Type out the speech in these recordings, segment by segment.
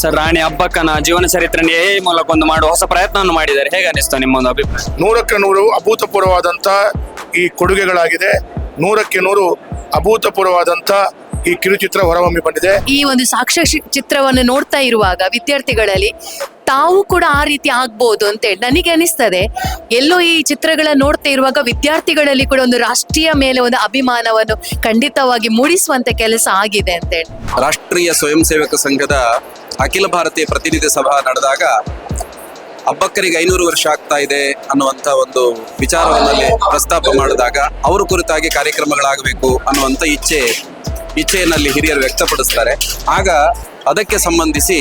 Sir, ರಾಣಿ ಅಬ್ಬಕ್ಕನ ಜೀವನ ಚರಿತ್ರೆಯನ್ನು A ಮೂಲಕ ಒಂದು ಮಾಡುವ ಹೊಸ ಪ್ರಯತ್ನವನ್ನು ಮಾಡಿದ್ದಾರೆ. ಹೇಗೆ ಅನಿಸ್ತು ನಿಮ್ಮ ಒಂದು ಅಭಿಪ್ರಾಯ? ನೂರಕ್ಕೆ ನೂರು ಅಭೂತಪೂರ್ವವಾದಂಥ ಈ ಕೊಡುಗೆಗಳಾಗಿದೆ. ನೂರಕ್ಕೆ ನೂರು ಅಭೂತಪೂರ್ವವಾದಂಥ ಈ ಕಿರುಚಿತ್ರ ಹೊರಹೊಮ್ಮಿ ಬಂದಿದೆ. ಈ ಒಂದು ಸಾಕ್ಷ್ಯ ಚಿತ್ರವನ್ನು ನೋಡ್ತಾ ಇರುವಾಗ ವಿದ್ಯಾರ್ಥಿಗಳಲ್ಲಿ ತಾವು ಕೂಡ ಆ ರೀತಿ ಆಗ್ಬೋದು ಅಂತೇಳಿ ನನಗೆ ಅನಿಸ್ತದೆ. ಎಲ್ಲೋ ಈ ಚಿತ್ರಗಳ ನೋಡ್ತಾ ಇರುವಾಗ ವಿದ್ಯಾರ್ಥಿಗಳಲ್ಲಿ ಕೂಡ ಒಂದು ರಾಷ್ಟ್ರೀಯ ಮೇಲೆ ಒಂದು ಅಭಿಮಾನವನ್ನು ಖಂಡಿತವಾಗಿ ಮೂಡಿಸುವಂತ ಕೆಲಸ ಆಗಿದೆ ಅಂತೇಳಿ ರಾಷ್ಟ್ರೀಯ ಸ್ವಯಂ ಸೇವಕ ಸಂಘದ ಅಖಿಲ ಭಾರತೀಯ ಪ್ರತಿನಿಧಿ ಸಭಾ ನಡೆದಾಗ ಅಬ್ಬಕ್ಕರಿಗೆ ಐನೂರು ವರ್ಷ ಆಗ್ತಾ ಇದೆ ಅನ್ನುವಂತ ಒಂದು ವಿಚಾರವನ್ನಲ್ಲಿ ಪ್ರಸ್ತಾಪ ಮಾಡಿದಾಗ ಅವರ ಕುರಿತಾಗಿ ಕಾರ್ಯಕ್ರಮಗಳಾಗಬೇಕು ಅನ್ನುವಂತ ಇಚ್ಛೆ ಇಚ್ಛೆಯಲ್ಲಿ ಹಿರಿಯರು ವ್ಯಕ್ತಪಡಿಸ್ತಾರೆ. ಆಗ ಅದಕ್ಕೆ ಸಂಬಂಧಿಸಿ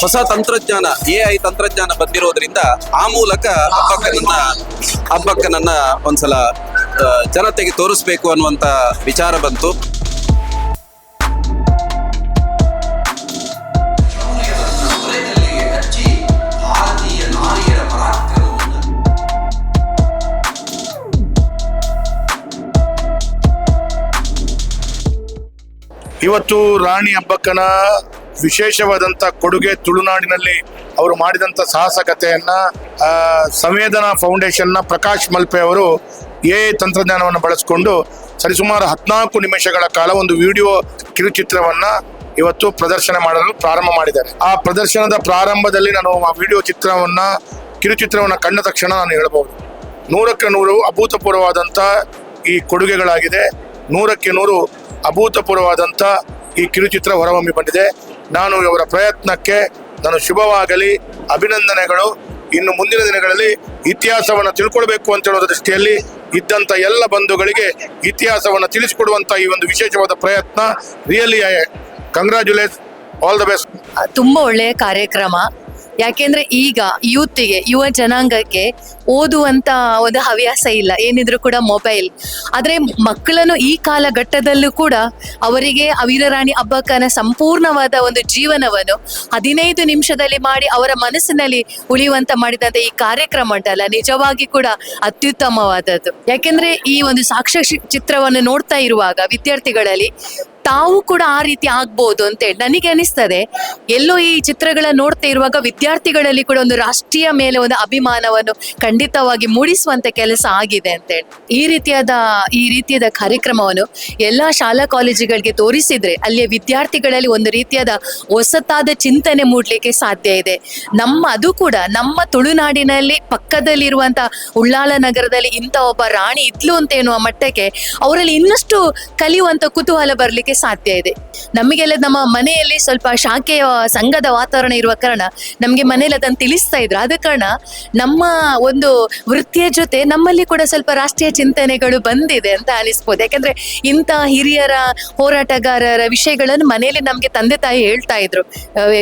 ಹೊಸ ತಂತ್ರಜ್ಞಾನ ಎ ಐ ತಂತ್ರಜ್ಞಾನ ಬಂದಿರೋದ್ರಿಂದ ಆ ಮೂಲಕ ಅಬ್ಬಕ್ಕನನ್ನ ಅಬ್ಬಕ್ಕನನ್ನ ಒಂದ್ಸಲ ಜನತೆಗೆ ತೋರಿಸ್ಬೇಕು ಅನ್ನುವಂತ ವಿಚಾರ ಬಂತು. ಇವತ್ತು ರಾಣಿ ಹಬ್ಬಕ್ಕನ ವಿಶೇಷವಾದಂಥ ಕೊಡುಗೆ ತುಳುನಾಡಿನಲ್ಲಿ ಅವರು ಮಾಡಿದಂಥ ಸಾಹಸಕತೆಯನ್ನ ಆ, ಸಂವೇದನಾ ಫೌಂಡೇಶನ್ನ ಪ್ರಕಾಶ್ ಮಲ್ಪೆ ಅವರು ಎ ತಂತ್ರಜ್ಞಾನವನ್ನು ಬಳಸಿಕೊಂಡು ಸರಿಸುಮಾರು ಹದಿನಾಲ್ಕು ನಿಮಿಷಗಳ ಕಾಲ ಒಂದು ವಿಡಿಯೋ ಕಿರುಚಿತ್ರವನ್ನ ಇವತ್ತು ಪ್ರದರ್ಶನ ಮಾಡಲು ಪ್ರಾರಂಭ ಮಾಡಿದ್ದಾರೆ. ಆ ಪ್ರದರ್ಶನದ ಪ್ರಾರಂಭದಲ್ಲಿ ನಾನು ಆ ವಿಡಿಯೋ ಚಿತ್ರವನ್ನ ಕಿರುಚಿತ್ರವನ್ನ ಕಂಡ ತಕ್ಷಣ ನಾನು ಹೇಳಬಹುದು. ನೂರಕ್ಕೆ ನೂರು ಅಭೂತಪೂರ್ವವಾದಂಥ ಈ ಕೊಡುಗೆಗಳಾಗಿದೆ. ನೂರಕ್ಕೆ ನೂರು ಅಭೂತಪೂರ್ವವಾದಂಥ ಈ ಕಿರುಚಿತ್ರ ಹೊರಹೊಮ್ಮಿ ಬಂದಿದೆ. ನಾನು ಇವರ ಪ್ರಯತ್ನಕ್ಕೆ ನಾನು ಶುಭವಾಗಲಿ, ಅಭಿನಂದನೆಗಳು. ಇನ್ನು ಮುಂದಿನ ದಿನಗಳಲ್ಲಿ ಇತಿಹಾಸವನ್ನು ತಿಳ್ಕೊಳ್ಬೇಕು ಅಂತ ಹೇಳೋ ದೃಷ್ಟಿಯಲ್ಲಿ ಇದ್ದಂಥ ಎಲ್ಲ ಬಂಧುಗಳಿಗೆ ಇತಿಹಾಸವನ್ನು ತಿಳಿಸಿಕೊಡುವಂಥ ಈ ಒಂದು ವಿಶೇಷವಾದ ಪ್ರಯತ್ನ really congratulate all the best ತುಂಬಾ ಒಳ್ಳೆಯ ಕಾರ್ಯಕ್ರಮ. ಯಾಕೆಂದ್ರೆ ಈಗ ಯೂತ್ಗೆ ಯುವ ಜನಾಂಗಕ್ಕೆ ಓದುವಂತ ಒಂದು ಹವ್ಯಾಸ ಇಲ್ಲ, ಏನಿದ್ರು ಕೂಡ ಮೊಬೈಲ್ ಆದ್ರೆ ಮಕ್ಕಳನ್ನು ಈ ಕಾಲಘಟ್ಟದಲ್ಲೂ ಕೂಡ ಅವರಿಗೆ ಅವಿರರಾಣಿ ಅಬ್ಬಕ್ಕನ ಸಂಪೂರ್ಣವಾದ ಒಂದು ಜೀವನವನ್ನು ಹದಿನೈದು ನಿಮಿಷದಲ್ಲಿ ಮಾಡಿ ಅವರ ಮನಸ್ಸಿನಲ್ಲಿ ಉಳಿಯುವಂತ ಮಾಡಿದಂತ ಈ ಕಾರ್ಯಕ್ರಮ ಉಂಟಲ್ಲ, ನಿಜವಾಗಿ ಕೂಡ ಅತ್ಯುತ್ತಮವಾದದ್ದು. ಯಾಕೆಂದ್ರೆ ಈ ಒಂದು ಸಾಕ್ಷ್ಯ ಚಿತ್ರವನ್ನು ನೋಡ್ತಾ ಇರುವಾಗ ವಿದ್ಯಾರ್ಥಿಗಳಲ್ಲಿ ತಾವು ಕೂಡ ಆ ರೀತಿ ಆಗ್ಬೋದು ಅಂತೇಳಿ ನನಗೆ ಅನಿಸ್ತದೆ. ಎಲ್ಲೋ ಈ ಚಿತ್ರಗಳನ್ನ ನೋಡ್ತಾ ಇರುವಾಗ ವಿದ್ಯಾರ್ಥಿಗಳಲ್ಲಿ ಕೂಡ ಒಂದು ರಾಷ್ಟ್ರೀಯ ಮೇಲೆ ಒಂದು ಅಭಿಮಾನವನ್ನು ಖಂಡಿತವಾಗಿ ಮೂಡಿಸುವಂತ ಕೆಲಸ ಆಗಿದೆ ಅಂತೇಳಿ ಈ ರೀತಿಯಾದ ಈ ರೀತಿಯಾದ ಕಾರ್ಯಕ್ರಮವನ್ನು ಎಲ್ಲಾ ಶಾಲಾ ಕಾಲೇಜುಗಳಿಗೆ ತೋರಿಸಿದ್ರೆ ಅಲ್ಲಿಯ ವಿದ್ಯಾರ್ಥಿಗಳಲ್ಲಿ ಒಂದು ರೀತಿಯಾದ ಹೊಸತಾದ ಚಿಂತನೆ ಮೂಡ್ಲಿಕ್ಕೆ ಸಾಧ್ಯ ಇದೆ. ನಮ್ಮ, ಅದು ಕೂಡ ನಮ್ಮ ತುಳುನಾಡಿನಲ್ಲಿ ಪಕ್ಕದಲ್ಲಿರುವಂತ ಉಳ್ಳಾಲ ನಗರದಲ್ಲಿ ಇಂಥ ಒಬ್ಬ ರಾಣಿ ಇದ್ಲು ಅಂತ ಎನ್ನುವ ಮಟ್ಟಕ್ಕೆ ಅವರಲ್ಲಿ ಇನ್ನಷ್ಟು ಕಲಿಯುವಂತ ಕುತೂಹಲ ಬರಲಿಕ್ಕೆ ಸಾಧ್ಯ ಇದೆ. ನಮಗೆಲ್ಲ ನಮ್ಮ ಮನೆಯಲ್ಲಿ ಸ್ವಲ್ಪ ಶಾಖೆಯ ಸಂಘದ ವಾತಾವರಣ ಇರುವ ಕಾರಣ ನಮಗೆ ಮನೆಯಲ್ಲಿ ಅದನ್ನು ತಿಳಿಸ್ತಾ ಇದ್ರು. ಆದ ಕಾರಣ ನಮ್ಮ ಒಂದು ವೃತ್ತಿಯ ಜೊತೆ ನಮ್ಮಲ್ಲಿ ಕೂಡ ಸ್ವಲ್ಪ ರಾಷ್ಟ್ರೀಯ ಚಿಂತನೆಗಳು ಬಂದಿದೆ ಅಂತ ಅನಿಸ್ಬೋದು. ಯಾಕಂದ್ರೆ ಇಂಥ ಹಿರಿಯರ ಹೋರಾಟಗಾರರ ವಿಷಯಗಳನ್ನು ಮನೆಯಲ್ಲಿ ನಮಗೆ ತಂದೆ ತಾಯಿ ಹೇಳ್ತಾ ಇದ್ರು.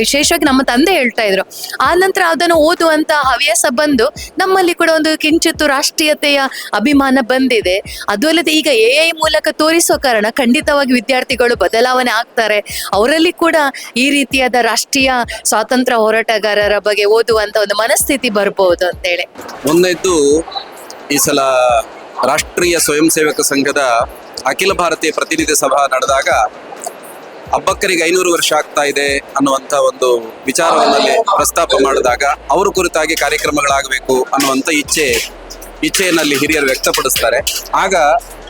ವಿಶೇಷವಾಗಿ ನಮ್ಮ ತಂದೆ ಹೇಳ್ತಾ ಇದ್ರು. ಆ ನಂತರ ಅದನ್ನು ಓದುವಂತ ಹವ್ಯಾಸ ಬಂದು ನಮ್ಮಲ್ಲಿ ಕೂಡ ಒಂದು ಕಿಂಚಿತ್ತು ರಾಷ್ಟ್ರೀಯತೆಯ ಅಭಿಮಾನ ಬಂದಿದೆ. ಅದು ಅಲ್ಲದೆ ಈಗ ಎ ಐ ಮೂಲಕ ತೋರಿಸೋ ಕಾರಣ ಖಂಡಿತವಾಗಿ ವಿದ್ಯಾರ್ಥಿಗಳು ಬದಲಾವಣೆ ಆಗ್ತಾರೆ. ಅವರಲ್ಲಿ ಕೂಡ ಈ ರೀತಿಯಾದ ರಾಷ್ಟ್ರೀಯ ಸ್ವಾತಂತ್ರ್ಯ ಹೋರಾಟಗಾರರ ಬಗ್ಗೆ ಓದುವಂತ ಒಂದು ಮನಸ್ಥಿತಿ ಬರ್ಬೋದು ಅಂತೇಳಿ. ಒಂದನೇದ್ದು ಈ ಸಲ ರಾಷ್ಟ್ರೀಯ ಸ್ವಯಂ ಸೇವಕ ಸಂಘದ ಅಖಿಲ ಭಾರತೀಯ ಪ್ರತಿನಿಧಿ ಸಭಾ ನಡೆದಾಗ ಅಬ್ಬಕ್ಕರಿಗೆ ಐನೂರು ವರ್ಷ ಆಗ್ತಾ ಇದೆ ಅನ್ನುವಂಥ ಒಂದು ವಿಚಾರವನ್ನಲ್ಲಿ ಪ್ರಸ್ತಾಪ ಮಾಡಿದಾಗ ಅವರ ಕುರಿತಾಗಿ ಕಾರ್ಯಕ್ರಮಗಳಾಗಬೇಕು ಅನ್ನುವಂಥ ಇಚ್ಛೆ ಇಚ್ಛೆಯಲ್ಲಿ ಹಿರಿಯರು ವ್ಯಕ್ತಪಡಿಸ್ತಾರೆ. ಆಗ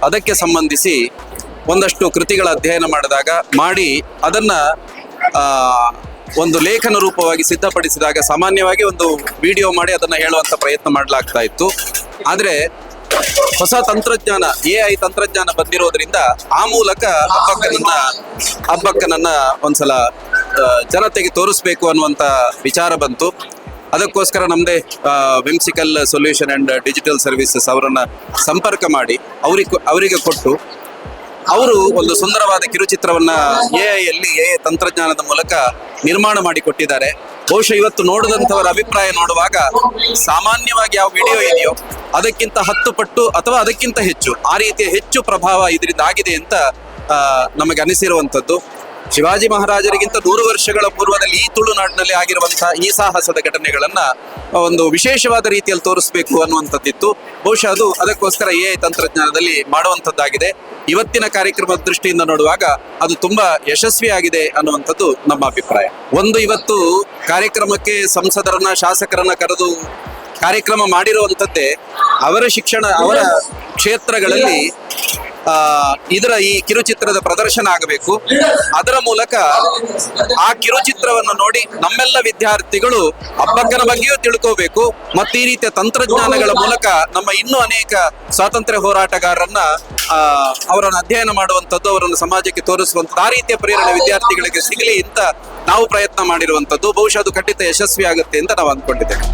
ಅದಕ್ಕೆ ಸಂಬಂಧಿಸಿ ಒಂದಷ್ಟು ಕೃತಿಗಳ ಅಧ್ಯಯನ ಮಾಡಿದಾಗ, ಮಾಡಿ ಅದನ್ನ ಒಂದು ಲೇಖನ ರೂಪವಾಗಿ ಸಿದ್ಧಪಡಿಸಿದಾಗ ಸಾಮಾನ್ಯವಾಗಿ ಒಂದು ವಿಡಿಯೋ ಮಾಡಿ ಅದನ್ನು ಹೇಳುವಂಥ ಪ್ರಯತ್ನ ಮಾಡಲಾಗ್ತಾ ಇತ್ತು. ಆದರೆ ಹೊಸ ತಂತ್ರಜ್ಞಾನ, ಎ ಐ ತಂತ್ರಜ್ಞಾನ ಬಂದಿರೋದ್ರಿಂದ ಆ ಮೂಲಕ ಅಬ್ಬಕ್ಕನನ್ನ ಅಬ್ಬಕ್ಕನನ್ನ ಒಂದ್ಸಲ ಜನತೆಗೆ ತೋರಿಸ್ಬೇಕು ಅನ್ನುವಂತ ವಿಚಾರ ಬಂತು. ಅದಕ್ಕೋಸ್ಕರ ನಮ್ಮದೇ whimsical solution and digital services ಅವರನ್ನ ಸಂಪರ್ಕ ಮಾಡಿ, ಅವ್ರಿಗೆ, ಅವರಿಗೆ ಕೊಟ್ಟು ಅವರು ಒಂದು ಸುಂದರವಾದ ಕಿರುಚಿತ್ರವನ್ನ ಎ ಅಲ್ಲಿ ಎ ತಂತ್ರಜ್ಞಾನದ ಮೂಲಕ ನಿರ್ಮಾಣ ಮಾಡಿಕೊಟ್ಟಿದ್ದಾರೆ ಬಹುಶಃ ಇವತ್ತು ನೋಡಿದಂಥವರ ಅಭಿಪ್ರಾಯ ನೋಡುವಾಗ ಸಾಮಾನ್ಯವಾಗಿ ಯಾವ ವಿಡಿಯೋ ಇದೆಯೋ ಅದಕ್ಕಿಂತ ಹತ್ತು ಪಟ್ಟು ಅಥವಾ ಅದಕ್ಕಿಂತ ಹೆಚ್ಚು ಆ ರೀತಿಯ ಹೆಚ್ಚು ಪ್ರಭಾವ ಇದರಿಂದ ಆಗಿದೆ ಅಂತ ನಮಗೆ ಅನಿಸಿರುವಂಥದ್ದು. ಶಿವಾಜಿ ಮಹಾರಾಜರಿಗಿಂತ ನೂರು ವರ್ಷಗಳ ಪೂರ್ವದಲ್ಲಿ ಈ ತುಳುನಾಡಿನಲ್ಲಿ ಆಗಿರುವಂತಹ ಈ ಸಾಹಸದ ಘಟನೆಗಳನ್ನ ಒಂದು ವಿಶೇಷವಾದ ರೀತಿಯಲ್ಲಿ ತೋರಿಸಬೇಕು ಅನ್ನುವಂಥದ್ದಿತ್ತು. ಬಹುಶಃ ಅದು ಅದಕ್ಕೋಸ್ಕರ ಎ ತಂತ್ರಜ್ಞಾನದಲ್ಲಿ ಮಾಡುವಂಥದ್ದಾಗಿದೆ. ಇವತ್ತಿನ ಕಾರ್ಯಕ್ರಮದ ದೃಷ್ಟಿಯಿಂದ ನೋಡುವಾಗ ಅದು ತುಂಬಾ ಯಶಸ್ವಿಯಾಗಿದೆ ಅನ್ನುವಂಥದ್ದು ನಮ್ಮ ಅಭಿಪ್ರಾಯ. ಒಂದು ಇವತ್ತು ಕಾರ್ಯಕ್ರಮಕ್ಕೆ ಸಂಸದರನ್ನ, ಶಾಸಕರನ್ನ ಕರೆದು ಕಾರ್ಯಕ್ರಮ ಮಾಡಿರುವಂಥದ್ದೇ ಅವರ ಶಿಕ್ಷಣ, ಅವರ ಕ್ಷೇತ್ರಗಳಲ್ಲಿ ಇದರ ಈ ಕಿರುಚಿತ್ರದ ಪ್ರದರ್ಶನ ಆಗಬೇಕು. ಅದರ ಮೂಲಕ ಆ ಕಿರುಚಿತ್ರವನ್ನು ನೋಡಿ ನಮ್ಮೆಲ್ಲ ವಿದ್ಯಾರ್ಥಿಗಳು ಅಬ್ಬಕ್ಕನ ಬಗ್ಗೆಯೂ ತಿಳ್ಕೋಬೇಕು. ಮತ್ತು ಈ ರೀತಿಯ ತಂತ್ರಜ್ಞಾನಗಳ ಮೂಲಕ ನಮ್ಮ ಇನ್ನೂ ಅನೇಕ ಸ್ವಾತಂತ್ರ್ಯ ಹೋರಾಟಗಾರರನ್ನ ಅವರನ್ನು ಅಧ್ಯಯನ ಮಾಡುವಂಥದ್ದು, ಅವರನ್ನು ಸಮಾಜಕ್ಕೆ ತೋರಿಸುವಂಥದ್ದು, ಆ ರೀತಿಯ ಪ್ರೇರಣೆ ವಿದ್ಯಾರ್ಥಿಗಳಿಗೆ ಸಿಗಲಿ ಅಂತ ನಾವು ಪ್ರಯತ್ನ ಮಾಡಿರುವಂಥದ್ದು. ಬಹುಶಃ ಅದು ಖಂಡಿತ ಯಶಸ್ವಿ ಆಗುತ್ತೆ ಅಂತ ನಾವು ಅಂದ್ಕೊಂಡಿದ್ದೇವೆ.